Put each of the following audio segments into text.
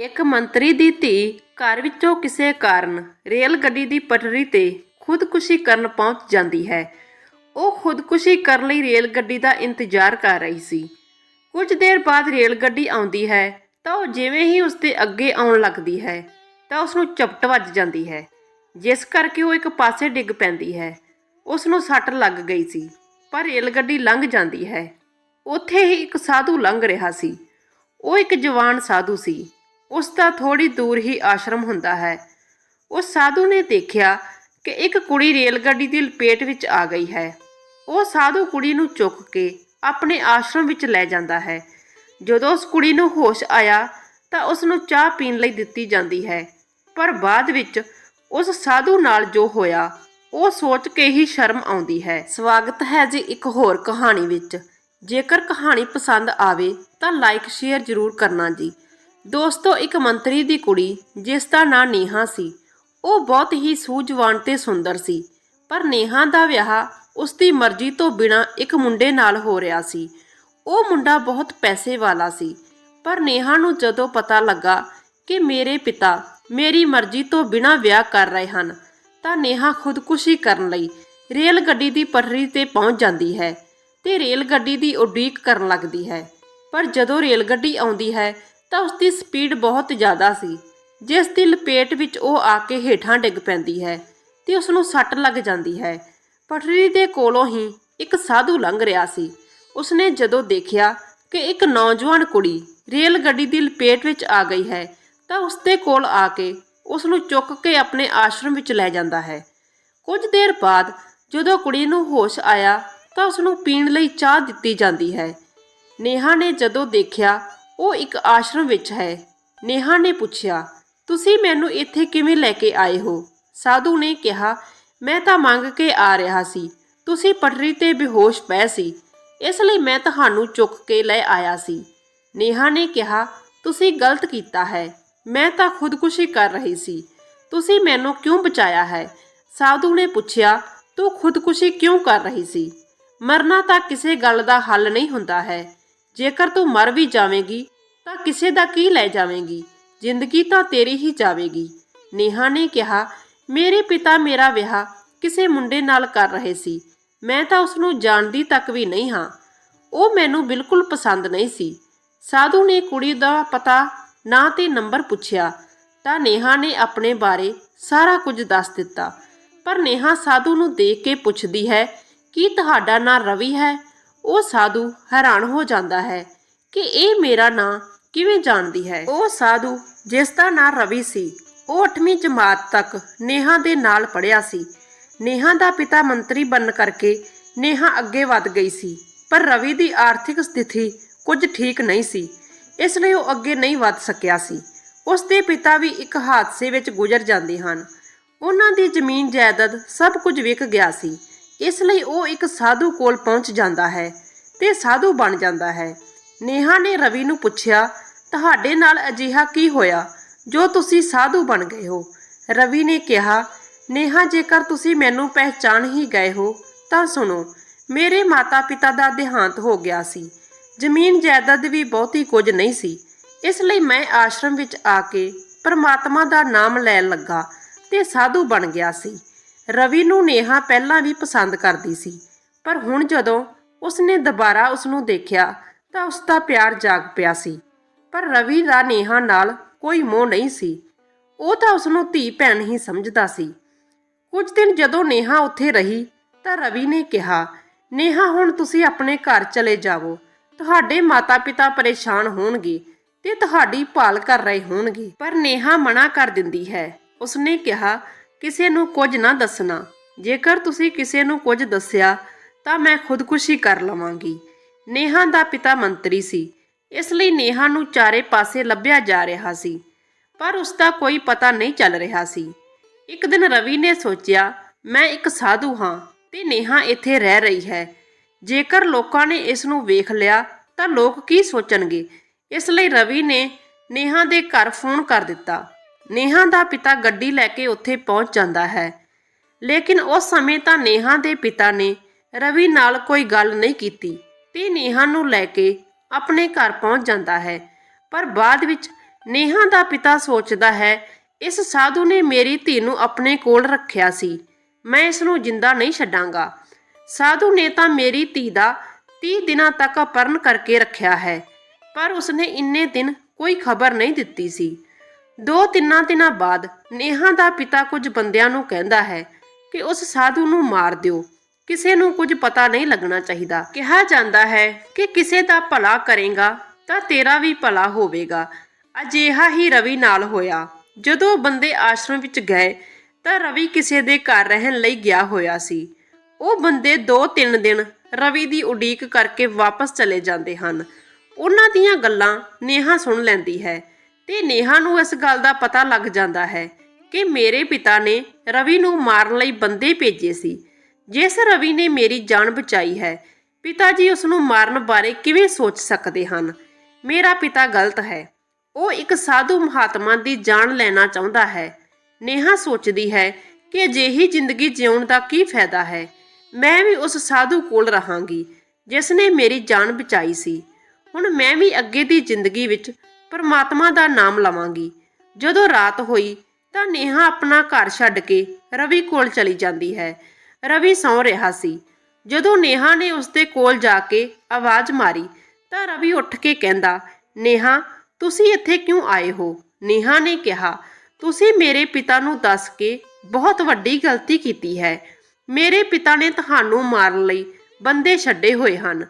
ਇੱਕ ਮੰਤਰੀ ਦੀ ਧੀ ਘਰ ਵਿੱਚੋਂ ਕਿਸੇ ਕਾਰਨ ਰੇਲ ਗੱਡੀ ਦੀ ਪਟੜੀ ਤੇ ਖੁਦਕੁਸ਼ੀ ਕਰਨ ਪਹੁੰਚ ਜਾਂਦੀ ਹੈ। ਉਹ ਖੁਦਕੁਸ਼ੀ ਕਰਨ ਲਈ ਰੇਲ ਗੱਡੀ ਦਾ ਇੰਤਜ਼ਾਰ ਕਰ ਰਹੀ ਸੀ। ਕੁਝ ਦੇਰ ਬਾਅਦ ਰੇਲ ਗੱਡੀ ਆਉਂਦੀ ਹੈ ਤਾਂ ਉਹ ਜਿਵੇਂ ਹੀ ਉਸ ਦੇ ਅੱਗੇ ਆਉਣ ਲੱਗਦੀ ਹੈ ਤਾਂ ਉਸ ਨੂੰ ਝਪਟ ਵੱਜ ਜਾਂਦੀ ਹੈ, ਜਿਸ ਕਰਕੇ ਉਹ ਇੱਕ ਪਾਸੇ ਡਿੱਗ ਪੈਂਦੀ ਹੈ। ਉਸ ਨੂੰ ਸੱਟ ਲੱਗ ਗਈ ਸੀ, ਪਰ ਰੇਲ ਗੱਡੀ ਲੰਘ ਜਾਂਦੀ ਹੈ। ਉੱਥੇ ਹੀ ਇੱਕ ਸਾਧੂ ਲੰਘ ਰਿਹਾ ਸੀ। ਉਹ ਇੱਕ ਜਵਾਨ ਸਾਧੂ ਸੀ। ਉਸ ਦਾ ਥੋੜੀ ਦੂਰ ਹੀ ਆਸ਼ਰਮ ਹੁੰਦਾ ਹੈ। ਉਸ ਸਾਧੂ ਨੇ ਦੇਖਿਆ ਕਿ ਇੱਕ ਕੁੜੀ ਰੇਲ ਗੱਡੀ ਦੀ ਲਪੇਟ ਵਿੱਚ ਆ ਗਈ ਹੈ। ਉਹ ਸਾਧੂ ਕੁੜੀ ਨੂੰ ਚੁੱਕ ਕੇ ਆਪਣੇ ਆਸ਼ਰਮ ਵਿੱਚ ਲੈ ਜਾਂਦਾ ਹੈ। ਜਦੋਂ ਉਸ ਕੁੜੀ ਨੂੰ ਹੋਸ਼ ਆਇਆ ਤਾਂ ਉਸ ਨੂੰ ਚਾਹ ਪੀਣ ਲਈ ਦਿੱਤੀ ਜਾਂਦੀ ਹੈ। ਪਰ ਬਾਅਦ ਵਿੱਚ ਉਸ ਸਾਧੂ ਨਾਲ ਜੋ ਹੋਇਆ, ਉਹ ਸੋਚ ਕੇ ਹੀ ਸ਼ਰਮ ਆਉਂਦੀ ਹੈ। ਸਵਾਗਤ ਹੈ ਜੀ ਇੱਕ ਹੋਰ ਕਹਾਣੀ ਵਿੱਚ। ਜੇਕਰ ਕਹਾਣੀ ਪਸੰਦ ਆਵੇ ਤਾਂ ਲਾਈਕ, ਸ਼ੇਅਰ ਜ਼ਰੂਰ ਕਰਨਾ ਜੀ। ਦੋਸਤੋ, ਇੱਕ ਮੰਤਰੀ ਦੀ ਕੁੜੀ, ਜਿਸ ਦਾ ਨਾਂ ਨੇਹਾ ਸੀ, ਉਹ ਬਹੁਤ ਹੀ ਸੂਝਵਾਨ ਤੇ ਸੁੰਦਰ ਸੀ, ਪਰ ਨੇਹਾ ਦਾ ਵਿਆਹ ਉਸ ਦੀ ਮਰਜ਼ੀ ਤੋਂ ਬਿਨਾਂ ਇੱਕ ਮੁੰਡੇ ਨਾਲ ਹੋ ਰਿਹਾ ਸੀ। ਉਹ ਮੁੰਡਾ ਬਹੁਤ ਪੈਸੇ ਵਾਲਾ ਸੀ, ਪਰ ਨੇਹਾ ਨੂੰ ਜਦੋਂ ਪਤਾ ਲੱਗਾ ਕਿ ਮੇਰੇ ਪਿਤਾ ਮੇਰੀ ਮਰਜ਼ੀ ਤੋਂ ਬਿਨਾਂ ਵਿਆਹ ਕਰ ਰਹੇ ਹਨ, ਤਾਂ ਨੇਹਾ ਖੁਦਕੁਸ਼ੀ ਕਰਨ ਲਈ ਰੇਲ ਗੱਡੀ ਦੀ ਪਟੜੀ ਤੇ ਪਹੁੰਚ ਜਾਂਦੀ ਹੈ ਤੇ ਰੇਲ ਗੱਡੀ ਦੀ ਉਡੀਕ ਕਰਨ ਲੱਗਦੀ ਹੈ। ਪਰ ਜਦੋਂ ਰੇਲ ਗੱਡੀ ਆਉਂਦੀ ਹੈ ਤਾਂ ਉਸ ਦੀ ਸਪੀਡ ਬਹੁਤ ਜ਼ਿਆਦਾ ਸੀ। ਜਿਸ ਦੀ ਲਪੇਟ ਵਿੱਚ ਉਹ ਆ ਕੇ ਹੇਠਾਂ ਡਿੱਗ ਪੈਂਦੀ ਹੈ ਤੇ ਉਸ ਨੂੰ ਸੱਟ ਲੱਗ ਜਾਂਦੀ ਹੈ। ਪਟੜੀ ਦੇ ਕੋਲੋਂ ਹੀ ਇੱਕ ਸਾਧੂ ਲੰਘ ਰਿਹਾ ਸੀ। ਉਸਨੇ ਜਦੋਂ ਦੇਖਿਆ ਕਿ ਇੱਕ ਨੌਜਵਾਨ ਕੁੜੀ ਰੇਲ ਗੱਡੀ ਦੀ ਲਪੇਟ ਵਿੱਚ ਆ ਗਈ ਹੈ, ਤਾਂ ਉਸ ਦੇ ਕੋਲ ਆ ਕੇ ਉਸ ਨੂੰ ਚੁੱਕ ਕੇ ਆਪਣੇ ਆਸ਼ਰਮ ਵਿੱਚ ਲੈ ਜਾਂਦਾ ਹੈ। ਕੁਝ ਦੇਰ ਬਾਅਦ ਜਦੋਂ ਕੁੜੀ ਨੂੰ ਹੋਸ਼ ਆਇਆ, ਤਾਂ ਉਸ ਨੂੰ ਪੀਣ ਲਈ ਚਾਹ ਦਿੱਤੀ ਜਾਂਦੀ ਹੈ। ਨੇਹਾ ਨੇ ਜਦੋਂ ਦੇਖਿਆ ਉਹ ਇੱਕ ਆਸ਼ਰਮ ਵਿੱਚ ਹੈ। ਨੇਹਾ ਨੇ ਪੁੱਛਿਆ, ਤੁਸੀਂ ਮੈਨੂੰ ਇੱਥੇ ਕਿਵੇਂ ਲੈ ਕੇ ਆਏ ਹੋ? ਸਾਧੂ ਨੇ ਕਿਹਾ, ਮੈਂ ਤਾਂ ਮੰਗ ਕੇ ਆ ਰਿਹਾ ਸੀ। ਤੁਸੀਂ ਪਟਰੀ ਤੇ ਬੇਹੋਸ਼ ਪਏ ਸੀ। ਇਸ ਲਈ ਮੈਂ ਤੁਹਾਨੂੰ ਚੁੱਕ ਕੇ ਲੈ ਆਇਆ ਸੀ। ਨੇਹਾ ਨੇ ਕਿਹਾ, ਤੁਸੀਂ ਗਲਤ ਕੀਤਾ ਹੈ। ਮੈਂ ਤਾਂ ਖੁਦਕੁਸ਼ੀ ਕਰ ਰਹੀ ਸੀ। ਤੁਸੀਂ ਮੈਨੂੰ ਕਿਉਂ ਬਚਾਇਆ ਹੈ? ਸਾਧੂ ਨੇ ਪੁੱਛਿਆ, ਤੂੰ ਖੁਦਕੁਸ਼ੀ ਕਿਉਂ ਕਰ ਰਹੀ ਸੀ? ਮਰਨਾ ਤਾਂ ਕਿਸੇ ਗੱਲ ਦਾ ਹੱਲ ਨਹੀਂ ਹੁੰਦਾ ਹੈ। ਜੇਕਰ ਤੂੰ ਮਰ ਵੀ ਜਾਵੇਂਗੀ, ਤਾਂ ਕਿਸੇ ਦਾ ਕੀ ਲੈ ਜਾਵੇਂਗੀ? ਜ਼ਿੰਦਗੀ ਤਾਂ ਤੇਰੀ ਹੀ ਜਾਵੇਗੀ। ਨੇਹਾ ਨੇ ਕਿਹਾ, ਮੇਰੇ ਪਿਤਾ ਮੇਰਾ ਵਿਆਹ ਕਿਸੇ ਮੁੰਡੇ ਨਾਲ ਕਰ ਰਹੇ ਸੀ। ਮੈਂ ਤਾਂ ਉਸ ਨੂੰ ਜਾਣਦੀ ਤੱਕ ਵੀ ਨਹੀਂ ਹਾਂ। ਉਹ ਮੈਨੂੰ ਬਿਲਕੁਲ ਪਸੰਦ ਨਹੀਂ ਸੀ। ਸਾਧੂ ਨੇ ਕੁੜੀ ਦਾ ਪਤਾ ਨਾਂ ਤੇ ਨੰਬਰ ਪੁੱਛਿਆ, ਤਾਂ ਨੇਹਾ ਨੇ ਆਪਣੇ ਬਾਰੇ ਸਾਰਾ ਕੁਝ ਦੱਸ ਦਿੱਤਾ। ਪਰ ਨੇਹਾ ਸਾਧੂ ਨੂੰ ਦੇਖ ਕੇ ਪੁੱਛਦੀ ਹੈ, ਕੀ ਤੁਹਾਡਾ ਨਾਂ ਰਵੀ ਹੈ? ਉਹ ਸਾਧੂ ਹੈਰਾਨ ਹੋ ਜਾਂਦਾ ਹੈ ਕਿ ਇਹ ਮੇਰਾ ਨਾਂ ਕਿਵੇਂ ਜਾਣਦੀ ਹੈ। ਉਹ ਸਾਧੂ ਜਿਸ ਦਾ ਨਾਂ ਰਵੀ ਸੀ, ਉਹ 8ਵੀਂ ਜਮਾਤ ਤੱਕ ਨੇਹਾ ਦੇ ਨਾਲ ਪੜ੍ਹਿਆ ਸੀ। ਨੇਹਾ ਦਾ ਪਿਤਾ ਮੰਤਰੀ ਬਣਨ ਕਰਕੇ ਨੇਹਾ ਅੱਗੇ ਵੱਧ ਗਈ ਸੀ, ਪਰ ਰਵੀ ਦੀ ਆਰਥਿਕ ਸਥਿਤੀ ਕੁਝ ਠੀਕ ਨਹੀਂ ਸੀ, ਇਸ ਲਈ ਉਹ ਅੱਗੇ ਨਹੀਂ ਵੱਧ ਸਕਿਆ ਸੀ। ਉਸ ਦੇ ਪਿਤਾ ਵੀ ਇੱਕ ਹਾਦਸੇ ਵਿੱਚ ਗੁਜ਼ਰ ਜਾਂਦੇ ਹਨ। ਉਹਨਾਂ ਦੀ ਜ਼ਮੀਨ, ਜਾਇਦਾਦ ਸਭ ਕੁਝ ਵਿਕ ਗਿਆ ਸੀ। ਇਸ ਲਈ ਉਹ ਇੱਕ ਸਾਧੂ ਕੋਲ ਪਹੁੰਚ ਜਾਂਦਾ ਹੈ ਤੇ ਸਾਧੂ ਬਣ ਜਾਂਦਾ ਹੈ। ਨੇਹਾ ਨੇ ਰਵੀ ਨੂੰ ਪੁੱਛਿਆ, ਤੁਹਾਡੇ ਨਾਲ ਅਜਿਹਾ ਕੀ ਹੋਇਆ? ਜੋ ਤੁਸੀਂ ਸਾਧੂ ਬਣ ਗਏ ਹੋ। ਰਵੀ ਨੇ ਕਿਹਾ, ਨੇਹਾ, ਜੇਕਰ ਤੁਸੀਂ ਮੈਨੂੰ ਪਹਿਚਾਨ ਹੀ ਗਏ ਹੋ, ਤਾਂ ਸੁਣੋ, ਮੇਰੇ ਮਾਤਾ-ਪਿਤਾ ਦਾ ਦੇਹਾਂਤ ਹੋ ਗਿਆ ਸੀ। ਜ਼ਮੀਨ ਜਾਇਦਾਦ ਵੀ ਬਹੁਤੀ ਕੁਝ ਨਹੀਂ ਸੀ। ਇਸ ਲਈ ਮੈਂ ਆਸ਼ਰਮ ਵਿੱਚ ਆ ਕੇ ਪਰਮਾਤਮਾ ਦਾ ਨਾਮ ਲੈਣ ਲੱਗਾ ਤੇ ਸਾਧੂ ਬਣ ਗਿਆ ਸੀ। ਰਵੀ ਨੂੰ ਨੇਹਾ ਪਹਿਲਾਂ ਵੀ ਪਸੰਦ ਕਰਦੀ ਸੀ, ਪਰ ਹੁਣ ਜਦੋਂ ਉਸਨੇ ਦੁਬਾਰਾ ਉਸ ਨੂੰ ਦੇਖਿਆ ਤਾਂ ਉਸ ਦਾ ਪਿਆਰ ਜਾਗ ਪਿਆ ਸੀ। ਪਰ ਰਵੀ ਦਾ ਨੇਹਾ ਨਾਲ ਕੋਈ ਮੋਹ ਨਹੀਂ ਸੀ। ਉਹ ਤਾਂ ਉਸ ਨੂੰ ਧੀ ਭੈਣ ਹੀ ਸਮਝਦਾ ਸੀ। ਕੁਝ ਦਿਨ ਜਦੋਂ ਨੇਹਾ ਉੱਥੇ ਰਹੀ ਤਾਂ ਰਵੀ ਨੇ ਕਿਹਾ, ਨੇਹਾ, ਹੁਣ ਤੁਸੀਂ ਆਪਣੇ ਘਰ ਚਲੇ ਜਾਵੋ। ਤੁਹਾਡੇ ਮਾਤਾ-ਪਿਤਾ ਪਰੇਸ਼ਾਨ ਹੋਣਗੇ ਤੇ ਤੁਹਾਡੀ ਭਾਲ ਕਰ ਰਹੇ ਹੋਣਗੇ। ਪਰ ਨੇਹਾ ਮਨਾ ਕਰ ਦਿੰਦੀ ਹੈ। ਉਸਨੇ ਕਿਹਾ ਕਿਸੇ ਨੂੰ ਕੁਝ ਨਾ ਦੱਸਣਾ। ਜੇਕਰ ਤੁਸੀਂ ਕਿਸੇ ਨੂੰ ਕੁਝ ਦੱਸਿਆ, ਤਾਂ ਮੈਂ ਖੁਦਕੁਸ਼ੀ ਕਰ ਲਵਾਂਗੀ। ਨੇਹਾ ਦਾ ਪਿਤਾ ਮੰਤਰੀ ਸੀ। ਇਸ ਲਈ ਨੇਹਾ ਨੂੰ ਚਾਰੇ ਪਾਸੇ ਲੱਭਿਆ ਜਾ ਰਿਹਾ ਸੀ। ਪਰ ਉਸ ਦਾ ਕੋਈ ਪਤਾ ਨਹੀਂ ਚੱਲ ਰਿਹਾ ਸੀ। ਇੱਕ ਦਿਨ ਰਵੀ ਨੇ ਸੋਚਿਆ, ਮੈਂ ਇੱਕ ਸਾਧੂ ਹਾਂ, ਤੇ ਨੇਹਾ ਇੱਥੇ ਰਹਿ ਰਹੀ ਹੈ। ਜੇਕਰ ਲੋਕਾਂ ਨੇ ਇਸ ਨੂੰ ਵੇਖ ਲਿਆ, ਤਾਂ ਲੋਕ ਕੀ ਸੋਚਣਗੇ? ਇਸ ਲਈ ਰਵੀ ਨੇ ਨੇਹਾ ਦੇ ਘਰ ਫੋਨ ਕਰ ਦਿੱਤਾ। ਨੇਹਾ ਦਾ ਪਿਤਾ ਗੱਡੀ ਲੈ ਕੇ ਉੱਥੇ ਪਹੁੰਚ ਜਾਂਦਾ ਹੈ। ਲੇਕਿਨ ਉਸ ਸਮੇਂ ਤਾਂ ਨੇਹਾ ਦੇ ਪਿਤਾ ਨੇ ਰਵੀ ਨਾਲ ਕੋਈ ਗੱਲ ਨਹੀਂ ਕੀਤੀ ਤੇ ਨੇਹਾ ਨੂੰ ਲੈ ਕੇ ਆਪਣੇ ਘਰ ਪਹੁੰਚ ਜਾਂਦਾ ਹੈ। ਪਰ ਬਾਅਦ ਵਿੱਚ ਨੇਹਾ ਦਾ ਪਿਤਾ ਸੋਚਦਾ ਹੈ, ਇਸ ਸਾਧੂ ਨੇ ਮੇਰੀ ਧੀ ਨੂੰ ਆਪਣੇ ਕੋਲ ਰੱਖਿਆ ਸੀ, ਮੈਂ ਇਸ ਨੂੰ ਜਿੰਦਾ ਨਹੀਂ ਛੱਡਾਂਗਾ। ਸਾਧੂ ਨੇ ਤਾਂ ਮੇਰੀ ਧੀ ਦਾ 30 ਦਿਨਾਂ ਤੱਕ ਅਪਰਨ ਕਰਕੇ ਰੱਖਿਆ ਹੈ, ਪਰ ਉਸਨੇ ਇੰਨੇ ਦਿਨ ਕੋਈ ਖਬਰ ਨਹੀਂ ਦਿੱਤੀ ਸੀ। ਦੋ ਤਿੰਨਾਂ ਦਿਨਾਂ ਬਾਅਦ ਨੇਹਾ ਦਾ ਪਿਤਾ ਕੁਝ ਬੰਦਿਆਂ ਨੂੰ ਕਹਿੰਦਾ ਹੈ ਕਿ ਉਸ ਸਾਧੂ ਨੂੰ ਮਾਰ ਦਿਓ। ਕਿਸੇ ਨੂੰ ਕੁਝ ਪਤਾ ਨਹੀਂ ਲੱਗਣਾ ਚਾਹੀਦਾ। ਕਿਹਾ ਜਾਂਦਾ ਹੈ ਕਿ ਕਿਸੇ ਦਾ ਭਲਾ ਕਰੇਗਾ ਤਾਂ ਤੇਰਾ ਵੀ ਭਲਾ ਹੋਵੇਗਾ। ਅਜਿਹਾ ਹੀ ਰਵੀ ਨਾਲ ਹੋਇਆ। ਜਦੋਂ ਬੰਦੇ ਆਸ਼ਰਮ ਵਿੱਚ ਗਏ ਤਾਂ ਰਵੀ ਕਿਸੇ ਦੇ ਘਰ ਰਹਿਣ ਲਈ ਗਿਆ ਹੋਇਆ ਸੀ। ਉਹ ਬੰਦੇ 2-3 ਦਿਨ ਰਵੀ ਦੀ ਉਡੀਕ ਕਰਕੇ ਵਾਪਸ ਚਲੇ ਜਾਂਦੇ ਹਨ। ਉਹਨਾਂ ਦੀਆਂ ਗੱਲਾਂ ਨੇਹਾ ਸੁਣ ਲੈਂਦੀ ਹੈ। ਤੇ ਨੇਹਾ ਨੂੰ ਇਸ ਗੱਲ ਦਾ ਪਤਾ ਲੱਗ ਜਾਂਦਾ ਹੈ ਕਿ ਮੇਰੇ ਪਿਤਾ ਨੇ ਰਵੀ ਨੂੰ ਮਾਰਨ ਲਈ ਬੰਦੇ ਭੇਜੇ ਸੀ। ਜਿਸ ਰਵੀ ਨੇ ਮੇਰੀ ਜਾਨ ਬਚਾਈ ਹੈ, ਪਿਤਾ ਜੀ ਉਸ ਨੂੰ ਮਾਰਨ ਬਾਰੇ ਕਿਵੇਂ ਸੋਚ ਸਕਦੇ ਹਨ? ਮੇਰਾ ਪਿਤਾ ਗਲਤ ਹੈ। ਉਹ ਇੱਕ ਸਾਧੂ ਮਹਾਤਮਾ ਦੀ ਜਾਨ ਲੈਣਾ ਚਾਹੁੰਦਾ ਹੈ। ਨੇਹਾ ਸੋਚਦੀ ਹੈ ਕਿ ਅਜਿਹੀ ਜ਼ਿੰਦਗੀ ਜਿਉਣ ਦਾ ਕੀ ਫਾਇਦਾ ਹੈ। ਮੈਂ ਵੀ ਉਸ ਸਾਧੂ ਕੋਲ ਰਹਾਂਗੀ, ਜਿਸ ਨੇ ਮੇਰੀ ਜਾਨ ਬਚਾਈ ਸੀ। ਹੁਣ ਮੈਂ ਵੀ ਅੱਗੇ ਦੀ ਜ਼ਿੰਦਗੀ ਵਿੱਚ ਪਰਮਾਤਮਾ ਦਾ ਨਾਮ ਲਵਾਂਗੀ। ਜਦੋਂ ਰਾਤ ਹੋਈ ਤਾਂ ਨੇਹਾ ਆਪਣਾ ਘਰ ਛੱਡ ਕੇ ਰਵੀ ਕੋਲ ਚਲੀ ਜਾਂਦੀ ਹੈ। ਰਵੀ ਸੌਂ ਰਿਹਾ ਸੀ। ਜਦੋਂ ਨੇਹਾ ਨੇ ਉਸ ਕੋਲ ਜਾ ਕੇ ਆਵਾਜ਼ ਮਾਰੀ ਤਾਂ ਰਵੀ ਉੱਠ ਕੇ ਕਹਿੰਦਾ, ਨੇਹਾ, ਤੁਸੀਂ ਇੱਥੇ ਕਿਉਂ ਆਏ ਹੋ? ਨੇਹਾ ਨੇ ਕਿਹਾ, ਤੁਸੀਂ ਮੇਰੇ ਪਿਤਾ ਨੂੰ ਦੱਸ ਕੇ ਬਹੁਤ ਵੱਡੀ ਗਲਤੀ ਕੀਤੀ ਹੈ। ਮੇਰੇ ਪਿਤਾ ਨੇ ਤੁਹਾਨੂੰ ਮਾਰਨ ਲਈ ਬੰਦੇ ਛੱਡੇ ਹੋਏ ਹਨ।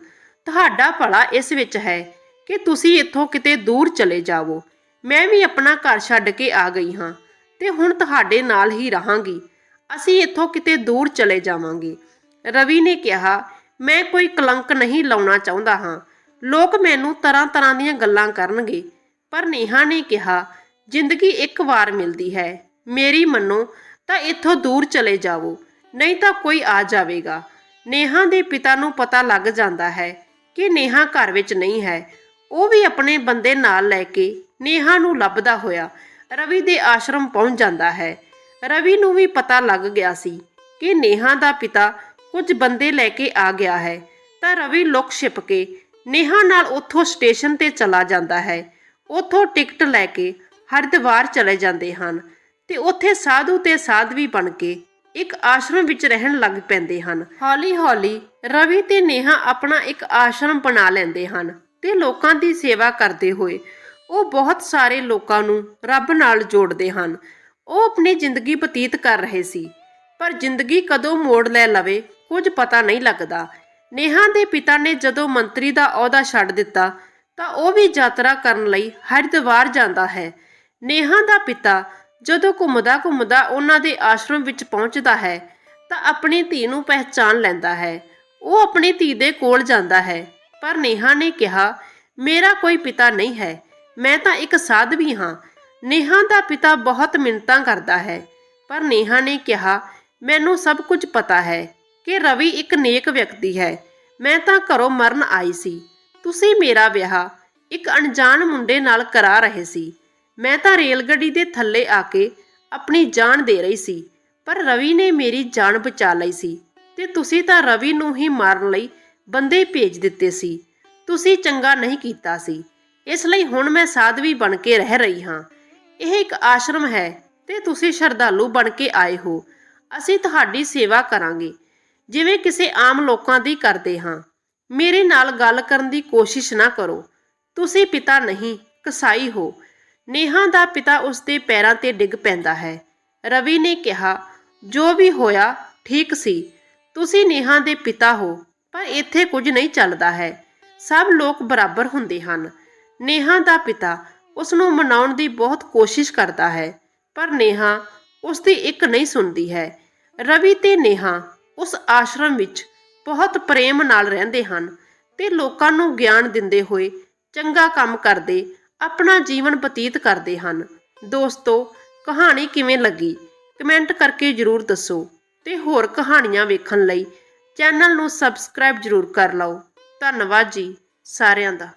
ਤੁਹਾਡਾ ਭਲਾ ਇਸ ਵਿੱਚ ਹੈ। ਕਿ ਤੁਸੀਂ ਇੱਥੋਂ ਕਿਤੇ ਦੂਰ ਚਲੇ ਜਾਵੋ। ਮੈਂ ਵੀ ਆਪਣਾ ਘਰ ਛੱਡ ਕੇ ਆ ਗਈ ਹਾਂ ਤੇ ਹੁਣ ਤੁਹਾਡੇ ਨਾਲ ਹੀ ਰਹਾਂਗੀ। ਅਸੀਂ ਇੱਥੋਂ ਕਿਤੇ ਦੂਰ ਚਲੇ ਜਾਵਾਂਗੇ। ਰਵੀ ਨੇ ਕਿਹਾ, ਮੈਂ ਕੋਈ ਕਲੰਕ ਨਹੀਂ ਲਾਉਣਾ ਚਾਹੁੰਦਾ ਹਾਂ। ਲੋਕ ਮੈਨੂੰ ਤਰ੍ਹਾਂ ਤਰ੍ਹਾਂ ਦੀਆਂ ਗੱਲਾਂ ਕਰਨਗੇ। ਪਰ ਨੇਹਾ ਨੇ ਕਿਹਾ, ਜ਼ਿੰਦਗੀ ਇੱਕ ਵਾਰ ਮਿਲਦੀ ਹੈ। ਮੇਰੀ ਮੰਨੋ ਤਾਂ ਇੱਥੋਂ ਦੂਰ ਚਲੇ ਜਾਵੋ, ਨਹੀਂ ਤਾਂ ਕੋਈ ਆ ਜਾਵੇਗਾ। ਨੇਹਾ ਦੇ ਪਿਤਾ ਨੂੰ ਪਤਾ ਲੱਗ ਜਾਂਦਾ ਹੈ ਕਿ ਨੇਹਾ ਘਰ ਵਿੱਚ ਨਹੀਂ ਹੈ। ਉਹ ਵੀ ਆਪਣੇ ਬੰਦੇ ਨਾਲ ਲੈ ਕੇ ਨੇਹਾ ਨੂੰ ਲੱਭਦਾ ਹੋਇਆ ਰਵੀ ਦੇ ਆਸ਼ਰਮ ਪਹੁੰਚ ਜਾਂਦਾ ਹੈ। ਰਵੀ ਨੂੰ ਵੀ ਪਤਾ ਲੱਗ ਗਿਆ ਸੀ ਕਿ ਨੇਹਾ ਦਾ ਪਿਤਾ ਕੁਝ ਬੰਦੇ ਲੈ ਕੇ ਆ ਗਿਆ ਹੈ। ਤਾਂ ਰਵੀ ਲੁਕ ਛਿਪ ਕੇ ਨੇਹਾ ਨਾਲ ਉੱਥੋਂ ਸਟੇਸ਼ਨ ਤੇ ਚਲਾ ਜਾਂਦਾ ਹੈ। ਉੱਥੋਂ ਟਿਕਟ ਲੈ ਕੇ ਹਰਿਦੁਆਰ ਚਲੇ ਜਾਂਦੇ ਹਨ ਤੇ ਉੱਥੇ ਸਾਧੂ ਤੇ ਸਾਧਵੀ ਬਣ ਕੇ ਇੱਕ ਆਸ਼ਰਮ ਵਿੱਚ ਰਹਿਣ ਲੱਗ ਪੈਂਦੇ ਹਨ। ਹੌਲੀ-ਹੌਲੀ ਰਵੀ ਤੇ ਨੇਹਾ ਆਪਣਾ ਇੱਕ ਆਸ਼ਰਮ ਬਣਾ ਲੈਂਦੇ ਹਨ। ਤੇ ਲੋਕਾਂ ਦੀ ਸੇਵਾ ਕਰਦੇ ਹੋਏ ਉਹ ਬਹੁਤ ਸਾਰੇ ਲੋਕਾਂ ਨੂੰ ਰੱਬ ਨਾਲ ਜੋੜਦੇ ਹਨ। ਉਹ ਆਪਣੀ ਜ਼ਿੰਦਗੀ ਬਤੀਤ ਕਰ ਰਹੇ ਸੀ, ਪਰ ਜ਼ਿੰਦਗੀ ਕਦੋਂ ਮੋੜ ਲੈ ਲਵੇ ਕੁਝ ਪਤਾ ਨਹੀਂ ਲੱਗਦਾ। ਨੇਹਾ ਦੇ ਪਿਤਾ ਨੇ ਜਦੋਂ ਮੰਤਰੀ ਦਾ ਅਹੁਦਾ ਛੱਡ ਦਿੱਤਾ, ਤਾਂ ਉਹ ਵੀ ਯਾਤਰਾ ਕਰਨ ਲਈ ਹਰਿਦੁਆਰ ਜਾਂਦਾ ਹੈ। ਨੇਹਾ ਦਾ ਪਿਤਾ ਜਦੋਂ ਘੁੰਮਦਾ ਘੁੰਮਦਾ ਉਹਨਾਂ ਦੇ ਆਸ਼ਰਮ ਵਿੱਚ ਪਹੁੰਚਦਾ ਹੈ, ਤਾਂ ਆਪਣੀ ਧੀ ਨੂੰ ਪਹਿਚਾਨ ਲੈਂਦਾ ਹੈ। ਉਹ ਆਪਣੀ ਧੀ ਦੇ ਕੋਲ ਜਾਂਦਾ ਹੈ। ਪਰ ਨੇਹਾ ਨੇ ਕਿਹਾ, ਮੇਰਾ ਕੋਈ ਪਿਤਾ ਨਹੀਂ ਹੈ, ਮੈਂ ਤਾਂ ਇੱਕ ਸਾਧਵੀ ਹਾਂ। ਨੇਹਾ ਦਾ ਪਿਤਾ ਬਹੁਤ ਮਿੰਨਤਾਂ ਕਰਦਾ ਹੈ, ਪਰ ਨੇਹਾ ਨੇ ਕਿਹਾ, ਮੈਨੂੰ ਸਭ ਕੁਝ ਪਤਾ ਹੈ ਕਿ ਰਵੀ ਇੱਕ ਨੇਕ ਵਿਅਕਤੀ ਹੈ। ਮੈਂ ਤਾਂ ਘਰੋਂ ਮਰਨ ਆਈ ਸੀ। ਤੁਸੀਂ ਮੇਰਾ ਵਿਆਹ ਇੱਕ ਅਣਜਾਣ ਮੁੰਡੇ ਨਾਲ ਕਰਾ ਰਹੇ ਸੀ। ਮੈਂ ਤਾਂ ਰੇਲ ਗੱਡੀ ਦੇ ਥੱਲੇ ਆ ਕੇ ਆਪਣੀ ਜਾਨ ਦੇ ਰਹੀ ਸੀ, ਪਰ ਰਵੀ ਨੇ ਮੇਰੀ ਜਾਨ ਬਚਾ ਲਈ ਸੀ ਤੇ ਤੁਸੀਂ ਤਾਂ ਰਵੀ ਨੂੰ ਹੀ ਮਾਰਨ ਲਈ ਬੰਦੇ ਭੇਜ ਦਿੱਤੇ ਸੀ। ਤੁਸੀਂ ਚੰਗਾ ਨਹੀਂ ਕੀਤਾ ਸੀ। ਇਸ ਲਈ ਹੁਣ ਮੈਂ ਸਾਧਵੀ ਬਣ ਕੇ ਰਹਿ ਰਹੀ ਹਾਂ। ਇਹ ਇੱਕ ਆਸ਼ਰਮ ਹੈ ਤੇ ਤੁਸੀਂ ਸ਼ਰਧਾਲੂ ਬਣ ਕੇ ਆਏ ਹੋ। ਅਸੀਂ ਤੁਹਾਡੀ ਸੇਵਾ ਕਰਾਂਗੇ। ਜਿਵੇਂ ਕਿਸੇ ਆਮ ਲੋਕਾਂ ਦੀ ਕਰਦੇ ਹਾਂ। ਮੇਰੇ ਨਾਲ ਗੱਲ ਕਰਨ ਦੀ ਕੋਸ਼ਿਸ਼ ਨਾ ਕਰੋ। ਤੁਸੀਂ ਪਿਤਾ ਨਹੀਂ, ਕਸਾਈ ਹੋ। ਨੇਹਾ ਦਾ ਪਿਤਾ ਉਸ ਦੇ ਪੈਰਾਂ ਤੇ ਡਿੱਗ ਪੈਂਦਾ ਹੈ। ਰਵੀ ਨੇ ਕਿਹਾ, ਜੋ ਵੀ ਹੋਇਆ, ਠੀਕ ਸੀ। ਤੁਸੀਂ ਨੇਹਾ ਦੇ ਪਿਤਾ ਹੋ। ਪਰ ਇੱਥੇ ਕੁਝ ਨਹੀਂ ਚੱਲਦਾ ਹੈ। ਸਭ ਲੋਕ ਬਰਾਬਰ ਹੁੰਦੇ ਹਨ। ਨੇਹਾ ਦਾ ਪਿਤਾ ਉਸ ਨੂੰ ਮਨਾਉਣ ਦੀ ਬਹੁਤ ਕੋਸ਼ਿਸ਼ ਕਰਦਾ ਹੈ, ਪਰ ਨੇਹਾ ਉਸ ਦੀ ਇੱਕ ਨਹੀਂ ਸੁਣਦੀ ਹੈ। ਰਵੀ ਤੇ ਨੇਹਾ ਉਸ ਆਸ਼ਰਮ ਵਿੱਚ ਬਹੁਤ ਪ੍ਰੇਮ ਨਾਲ ਰਹਿੰਦੇ ਹਨ ਤੇ ਲੋਕਾਂ ਨੂੰ ਗਿਆਨ ਦਿੰਦੇ ਹੋਏ ਚੰਗਾ ਕੰਮ ਕਰਦੇ, ਆਪਣਾ ਜੀਵਨ ਬਤੀਤ ਕਰਦੇ ਹਨ। ਦੋਸਤੋ, ਕਹਾਣੀ ਕਿਵੇਂ ਲੱਗੀ? ਕਮੈਂਟ ਕਰਕੇ ਜਰੂਰ ਦੱਸੋ ਤੇ ਹੋਰ ਕਹਾਣੀਆਂ ਵੇਖਣ ਲਈ ਚੈਨਲ ਨੂੰ ਸਬਸਕ੍ਰਾਈਬ ਜਰੂਰ ਕਰ ਲਓ। ਧੰਨਵਾਦ ਜੀ ਸਾਰਿਆਂ ਦਾ।